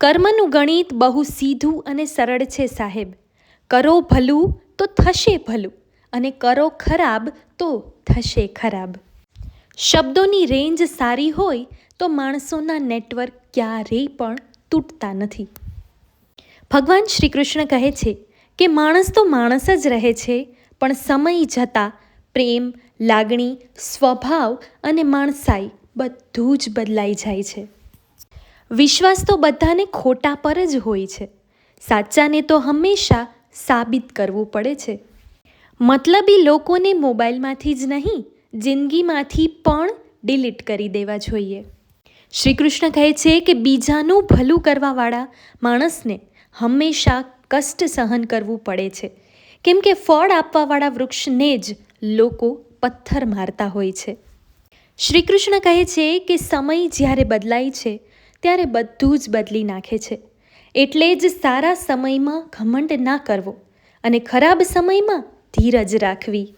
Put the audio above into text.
કર્મનું ગણિત બહુ સીધું અને સરળ છે, સાહેબ. કરો ભલું તો થશે ભલું અને કરો ખરાબ તો થશે ખરાબ. શબ્દોની રેન્જ સારી હોય તો માણસોના નેટવર્ક ક્યારેય પણ તૂટતા નથી. ભગવાન શ્રી કૃષ્ણ કહે છે કે માણસ તો માણસ જ રહે છે, પણ સમય જતાં પ્રેમ, લાગણી, સ્વભાવ અને માણસાઈ બધું જ બદલાઈ જાય છે. વિશ્વાસ તો બધાને ખોટા પર જ હોય છે. સાચાને તો હંમેશા સાબિત કરવું પડે છે. મતલબી લોકોને મોબાઈલમાંથી જ નહીં, જિંદગીમાંથી પણ ડિલીટ કરી દેવા જોઈએ. શ્રી કૃષ્ણ કહે છે કે બીજાનું ભલું કરવાવાળા માણસને હંમેશા કષ્ટ સહન કરવું પડે છે. કેમ કે ફળ આપવાવાળા વૃક્ષને જ લોકો પથ્થર મારતા હોય છે. શ્રી કૃષ્ણ કહે છે કે સમય જ્યારે બદલાય છે ત્યારે બધું જ બદલી નાખે છે. એટલે જ સારા સમયમાં ઘમંડ ના કરવો અને ખરાબ સમયમાં ધીરજ રાખવી.